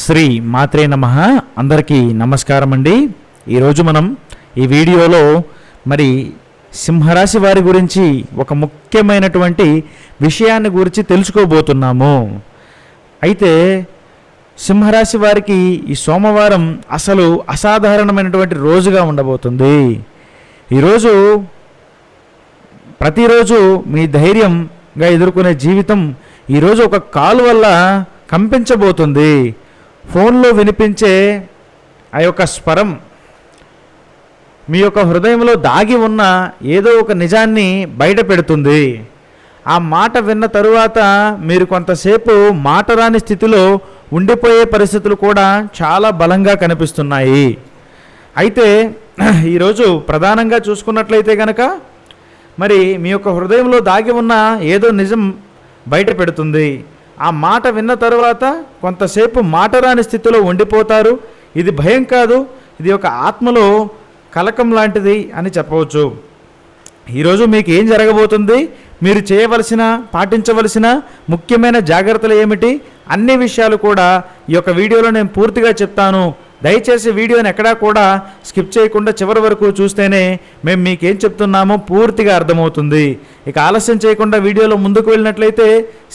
శ్రీ మాత్రే నమ. అందరికీ నమస్కారం అండి ఈరోజు మనం ఈ వీడియోలో మరి సింహరాశి వారి గురించి ఒక ముఖ్యమైనటువంటి విషయాన్ని గురించి తెలుసుకోబోతున్నాము. అయితే సింహరాశి వారికి ఈ సోమవారం అసలు అసాధారణమైనటువంటి రోజుగా ఉండబోతుంది. ఈరోజు ప్రతిరోజు మీ ధైర్యంగా ఎదుర్కొనే జీవితం ఈరోజు ఒక కాల్ వల్ల కంపించబోతుంది. ఫోన్లో వినిపించే ఆ యొక్క స్వరం మీ యొక్క హృదయంలో దాగి ఉన్న ఏదో ఒక నిజాన్ని బయట పెడుతుంది. ఆ మాట విన్న తరువాత మీరు కొంతసేపు మాట రాని స్థితిలో ఉండిపోయే పరిస్థితులు కూడా చాలా బలంగా కనిపిస్తున్నాయి. అయితే ఈరోజు ప్రధానంగా చూసుకున్నట్లయితే కనుక మరి మీ యొక్క హృదయంలో దాగి ఉన్న ఏదో నిజం బయట పెడుతుంది. ఆ మాట విన్న తర్వాత కొంతసేపు మాట రాని స్థితిలో ఉండిపోతారు. ఇది భయం కాదు ఇది ఒక ఆత్మలో కలకం లాంటిది అని చెప్పవచ్చు. ఈరోజు మీకు ఏం జరగబోతుంది? మీరు చేయవలసిన పాటించవలసిన ముఖ్యమైన జాగ్రత్తలు ఏమిటి? అన్ని విషయాలు కూడా ఈ యొక్క వీడియోలో నేను పూర్తిగా చెప్తాను. దయచేసి వీడియోని ఎక్కడా కూడా స్కిప్ చేయకుండా చివరి వరకు చూస్తేనే మేము మీకేం చెప్తున్నామో పూర్తిగా అర్థమవుతుంది. ఇక ఆలస్యం చేయకుండా వీడియోలో ముందుకు వెళ్ళినట్లయితే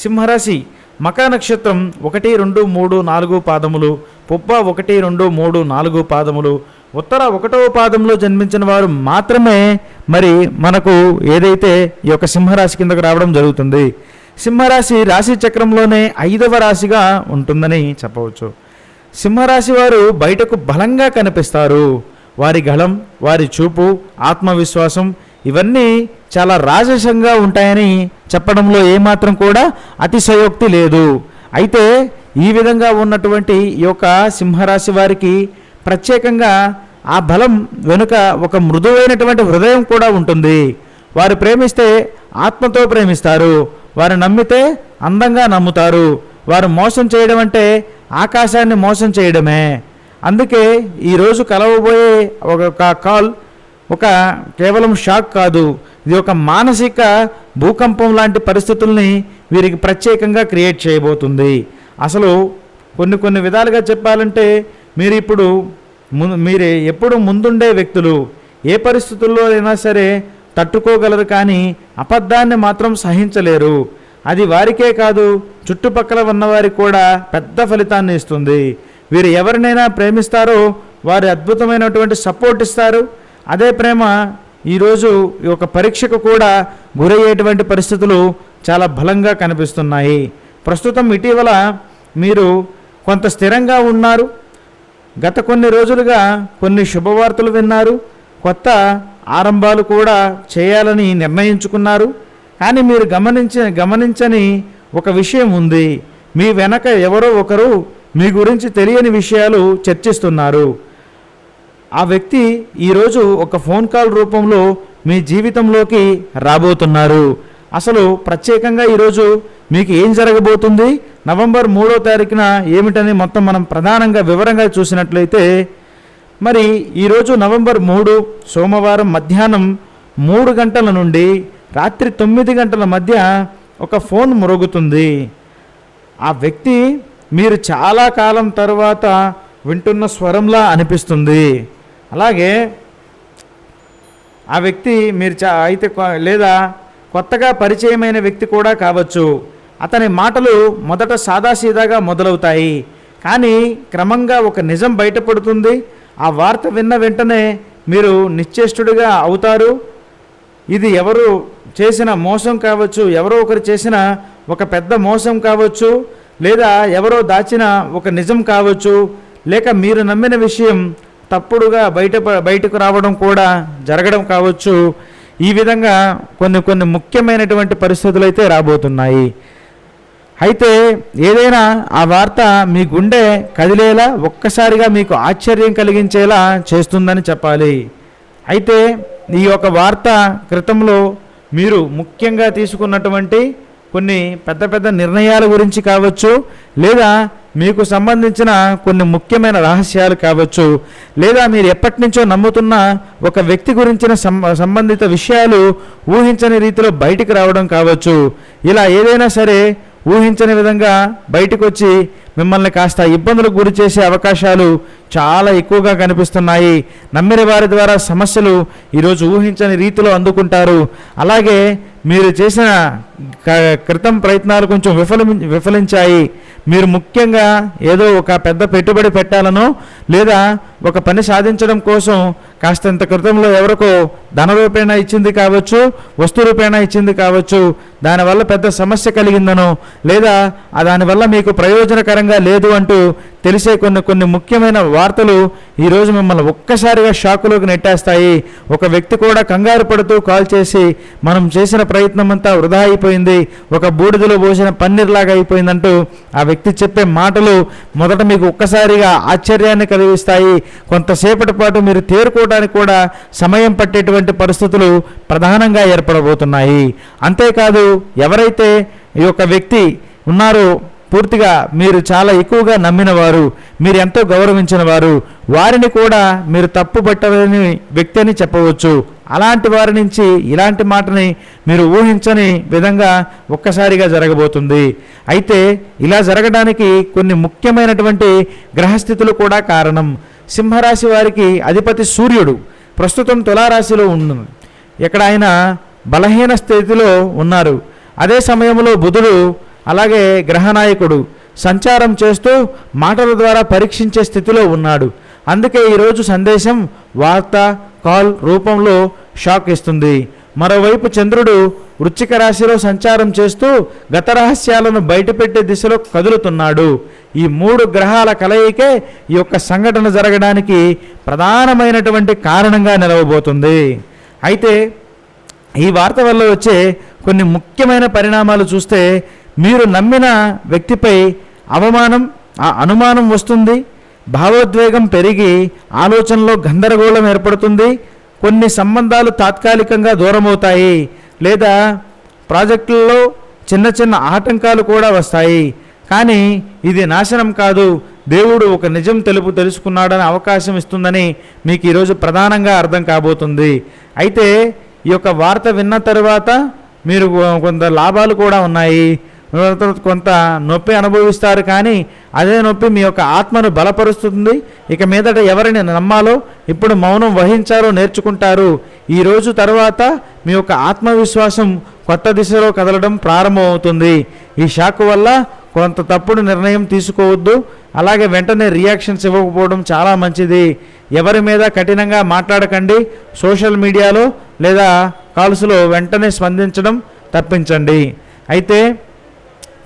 సింహరాశి మకా నక్షత్రం ఒకటి రెండు మూడు నాలుగు పాదములు పుబ్బ ఒకటి రెండు మూడు నాలుగు పాదములు ఉత్తర ఒకటవ పాదంలో జన్మించిన వారు మాత్రమే మరి మనకు ఏదైతే ఈ యొక్క సింహరాశి కిందకు రావడం జరుగుతుంది. సింహరాశి రాశి చక్రంలోనే ఐదవ రాశిగా ఉంటుందని చెప్పవచ్చు. సింహరాశి వారు బయటకు బలంగా కనిపిస్తారు. వారి గళం వారి చూపు ఆత్మవిశ్వాసం ఇవన్నీ చాలా రాజసంగా ఉంటాయని చెప్పడంలో ఏమాత్రం కూడా అతిశయోక్తి లేదు. అయితే ఈ విధంగా ఉన్నటువంటి ఈ యొక్క సింహరాశి వారికి ప్రత్యేకంగా ఆ బలం వెనుక ఒక మృదువైనటువంటి హృదయం కూడా ఉంటుంది. వారు ప్రేమిస్తే ఆత్మతో ప్రేమిస్తారు. వారు నమ్మితే అందంగా నమ్ముతారు. వారు మోసం చేయడం అంటే ఆకాశాన్ని మోసం చేయడమే. అందుకే ఈరోజు కలవబోయే ఒక కాల్ ఒక కేవలం షాక్ కాదు ఇది ఒక మానసిక భూకంపం లాంటి పరిస్థితుల్ని వీరికి ప్రత్యేకంగా క్రియేట్ చేయబోతుంది. అసలు కొన్ని కొన్ని విధాలుగా చెప్పాలంటే మీరు ఇప్పుడు మీరే మీరు ఎప్పుడు ముందుండే వ్యక్తులు ఏ పరిస్థితుల్లో అయినా సరే తట్టుకోగలరు కానీ అబద్ధాన్ని మాత్రం సహించలేరు. అది వారికే కాదు చుట్టుపక్కల ఉన్నవారికి కూడా పెద్ద ఫలితాన్ని ఇస్తుంది. వీరు ఎవరినైనా ప్రేమిస్తారో వారి అద్భుతమైనటువంటి సపోర్ట్ ఇస్తారు అదే ప్రేమ ఈరోజు ఈ యొక్క పరీక్షకు కూడా గురయ్యేటువంటి పరిస్థితులు చాలా బలంగా కనిపిస్తున్నాయి. ప్రస్తుతం ఇటీవల మీరు కొంత స్థిరంగా ఉన్నారు. గత కొన్ని రోజులుగా కొన్ని శుభవార్తలు విన్నారు. కొత్త ఆరంభాలు కూడా చేయాలని నిర్ణయించుకున్నారు. కానీ మీరు గమనించ గమనించని ఒక విషయం ఉంది. మీ వెనక ఎవరో ఒకరు మీ గురించి తెలియని విషయాలు చర్చిస్తున్నారు. ఆ వ్యక్తి ఈరోజు ఒక ఫోన్ కాల్ రూపంలో మీ జీవితంలోకి రాబోతున్నారు. అసలు ప్రత్యేకంగా ఈరోజు మీకు ఏం జరగబోతుంది? నవంబర్ మూడో తారీఖున ఏమిటని మొత్తం మనం ప్రధానంగా వివరంగా చూసినట్లయితే మరి ఈరోజు నవంబర్ మూడు సోమవారం మధ్యాహ్నం మూడు గంటల నుండి రాత్రి తొమ్మిది గంటల మధ్య ఒక ఫోన్ మురుగుతుంది. ఆ వ్యక్తి మీరు చాలా కాలం తర్వాత వింటున్న స్వరంలా అనిపిస్తుంది. అలాగే ఆ వ్యక్తి మీరు చా అయితే లేదా కొత్తగా పరిచయమైన వ్యక్తి కూడా కావచ్చు. అతని మాటలు మొదట సాదాసీదాగా మొదలవుతాయి. కానీ క్రమంగా ఒక నిజం బయటపడుతుంది. ఆ వార్త విన్న వెంటనే మీరు నిశ్చేష్టుడిగా అవుతారు. ఇది ఎవరు చేసిన మోసం కావచ్చు ఎవరో ఒకరు చేసిన ఒక పెద్ద మోసం కావచ్చు లేదా ఎవరో దాచిన ఒక నిజం కావచ్చు లేక మీరు నమ్మిన విషయం తప్పుడుగా బయట బయటకు రావడం కూడా జరగడం కావచ్చు. ఈ విధంగా కొన్ని కొన్ని ముఖ్యమైనటువంటి పరిస్థితులు అయితే రాబోతున్నాయి. అయితే ఏదైనా ఆ వార్త మీ గుండె కదిలేలా ఒక్కసారిగా మీకు ఆశ్చర్యం కలిగించేలా చేస్తుందని చెప్పాలి. అయితే ఈ యొక్క వార్త క్రితంలో మీరు ముఖ్యంగా తీసుకున్నటువంటి కొన్ని పెద్ద పెద్ద నిర్ణయాల గురించి కావచ్చు లేదా మీకు సంబంధించిన కొన్ని ముఖ్యమైన రహస్యాలు కావచ్చు. లేదా మీరు ఎప్పటి నుంచో నమ్ముతున్న ఒక వ్యక్తి గురించిన సంబంధిత విషయాలు ఊహించని రీతిలో బయటికి రావడం కావచ్చు. ఇలా ఏదైనా సరే ఊహించని విధంగా బయటకు వచ్చి మిమ్మల్ని కాస్త ఇబ్బందులకు గురి చేసే అవకాశాలు చాలా ఎక్కువగా కనిపిస్తున్నాయి. నమ్మిన వారి ద్వారా సమస్యలు ఈరోజు ఊహించని రీతిలో అందుకుంటారు. అలాగే మీరు చేసిన క- క్రితం ప్రయత్నాలు కొంచెం విఫలం విఫలించాయి. మీరు ముఖ్యంగా ఏదో ఒక పెద్ద పెట్టుబడి పెట్టాలనో లేదా ఒక పని సాధించడం కోసం కాస్తంత క్రితంలో ఎవరికో ధన రూపేణా ఇచ్చింది కావచ్చు వస్తు రూపేణ ఇచ్చింది కావచ్చు దానివల్ల పెద్ద సమస్య కలిగిందనో లేదా ఆ దానివల్ల మీకు ప్రయోజనకరంగా లేదు అంటూ తెలిసే కొన్ని కొన్ని ముఖ్యమైన వార్తలు ఈరోజు మిమ్మల్ని ఒక్కసారిగా షాకులోకి నెట్టేస్తాయి. ఒక వ్యక్తి కూడా కంగారు పడుతూ కాల్ చేసి మనం చేసిన ప్రయత్నం అంతా వృధా అయిపోయింది ఒక బూడిదలో పోసిన పన్నీర్లాగా అయిపోయిందంటూ ఆ వ్యక్తి చెప్పే మాటలు మొదట మీకు ఒక్కసారిగా ఆశ్చర్యాన్ని కలిగిస్తాయి. కొంతసేపటి పాటు మీరు తేరుకోవడానికి కూడా సమయం పట్టేటువంటి పరిస్థితులు ప్రధానంగా ఏర్పడబోతున్నాయి. అంతేకాదు ఎవరైతే ఈ యొక్క వ్యక్తి ఉన్నారో పూర్తిగా మీరు చాలా ఎక్కువగా నమ్మిన వారు మీరు ఎంతో గౌరవించిన వారు వారిని కూడా మీరు తప్పు పట్టలేని వ్యక్తి అని చెప్పవచ్చు. అలాంటి వారి నుంచి ఇలాంటి మాటని మీరు ఊహించని విధంగా ఒక్కసారిగా జరగబోతుంది. అయితే ఇలా జరగడానికి కొన్ని ముఖ్యమైనటువంటి గ్రహస్థితులు కూడా కారణం. సింహరాశి వారికి అధిపతి సూర్యుడు ప్రస్తుతం తులారాశిలో ఉంది ఇక్కడ ఆయన బలహీన స్థితిలో ఉన్నారు. అదే సమయంలో బుధుడు అలాగే గ్రహనాయకుడు సంచారం చేస్తూ మాటల ద్వారా పరీక్షించే స్థితిలో ఉన్నాడు. అందుకే ఈరోజు సందేశం వార్త కాల్ రూపంలో షాక్ ఇస్తుంది. మరోవైపు చంద్రుడు వృశ్చిక రాశిలో సంచారం చేస్తూ గత రహస్యాలను బయటపెట్టే దిశలో కదులుతున్నాడు. ఈ మూడు గ్రహాల కలయికే ఈ యొక్క సంఘటన జరగడానికి ప్రధానమైనటువంటి కారణంగా నిలవబోతుంది. అయితే ఈ వార్త వల్ల వచ్చే కొన్ని ముఖ్యమైన పరిణామాలు చూస్తే మీరు నమ్మిన వ్యక్తిపై అవమానం ఆ అనుమానం వస్తుంది భావోద్వేగం పెరిగి ఆలోచనలో గందరగోళం ఏర్పడుతుంది కొన్ని సంబంధాలు తాత్కాలికంగా దూరమవుతాయి లేదా ప్రాజెక్టులలో చిన్న చిన్న ఆటంకాలు కూడా వస్తాయి. కానీ ఇది నాశనం కాదు. దేవుడు ఒక నిజం తెలుపు తెలుసుకున్నాడని అవకాశం ఇస్తుందని మీకు ఈరోజు ప్రధానంగా అర్థం కాబోతుంది. అయితే ఈ యొక్క వార్త విన్న తరువాత మీరు కొంత లాభాలు కూడా ఉన్నాయి. కొంత నొప్పి అనుభవిస్తారు కానీ అదే నొప్పి మీ యొక్క ఆత్మను బలపరుస్తుంది. ఇక మీదట ఎవరిని నమ్మాలో ఇప్పుడు మౌనం వహించాలో నేర్చుకుంటారు. ఈ రోజు తర్వాత మీ యొక్క ఆత్మవిశ్వాసం కొత్త దిశలో కదలడం ప్రారంభమవుతుంది. ఈ షాక్ వల్ల కొంత తప్పుడు నిర్ణయం తీసుకోవద్దు. అలాగే వెంటనే రియాక్షన్స్ ఇవ్వకపోవడం చాలా మంచిది. ఎవరి మీద కఠినంగా మాట్లాడకండి. సోషల్ మీడియాలో లేదా కాల్స్లో వెంటనే స్పందించడం తప్పించండి. అయితే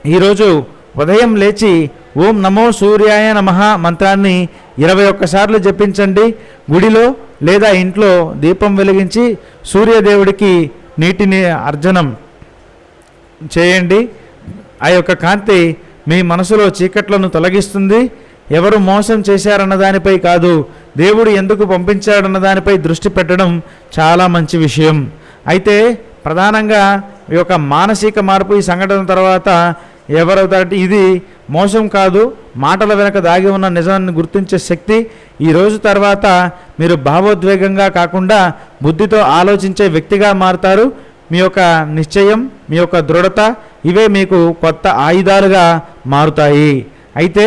ఈరోజు ఉదయం లేచి ఓం నమో సూర్యాయ నమ మంత్రాన్ని ఇరవై ఒక్కసార్లు జపించండి. గుడిలో లేదా ఇంట్లో దీపం వెలిగించి సూర్యదేవుడికి నీటిని అర్జనం చేయండి. ఆ యొక్క కాంతి మీ మనసులో చీకట్లను తొలగిస్తుంది. ఎవరు మోసం చేశారన్న దానిపై కాదు దేవుడు ఎందుకు పంపించాడన్న దానిపై దృష్టి పెట్టడం చాలా మంచి విషయం. అయితే ప్రధానంగా ఈ యొక్క మానసిక మార్పు ఈ సంఘటన తర్వాత ఎవరవుతారంటే ఇది మోసం కాదు మాటల వెనక దాగి ఉన్న నిజాన్ని గుర్తించే శక్తి ఈ రోజు తర్వాత మీరు భావోద్వేగంగా కాకుండా బుద్ధితో ఆలోచించే వ్యక్తిగా మారుతారు. మీ యొక్క నిశ్చయం మీ యొక్క దృఢత ఇవే మీకు కొత్త ఆయుధాలుగా మారుతాయి. అయితే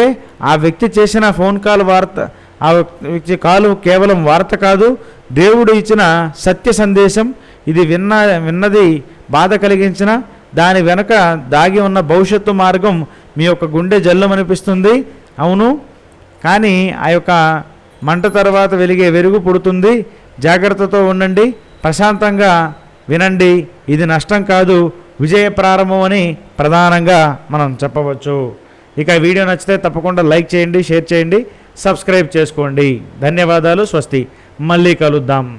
ఆ వ్యక్తి చేసిన ఫోన్ కాల్ వార్త ఆ వ్యక్తి కాలు కేవలం వార్త కాదు దేవుడు ఇచ్చిన సత్య సందేశం. ఇది విన్న విన్నది బాధ కలిగించిన దాని వెనుక దాగి ఉన్న భవిష్యత్తు మార్గం మీ యొక్క గుండె జల్లమనిపిస్తుంది. అవును. కానీ ఆ యొక్క మంట తర్వాత వెలిగే వెలుగు పుడుతుంది. జాగ్రత్తతో ఉండండి. ప్రశాంతంగా వినండి. ఇది నష్టం కాదు. విజయ ప్రారంభం అని ప్రధానంగా మనం చెప్పవచ్చు. ఇక వీడియో నచ్చితే తప్పకుండా లైక్ చేయండి షేర్ చేయండి సబ్స్క్రైబ్ చేసుకోండి. ధన్యవాదాలు. స్వస్తి. మళ్ళీ కలుద్దాం.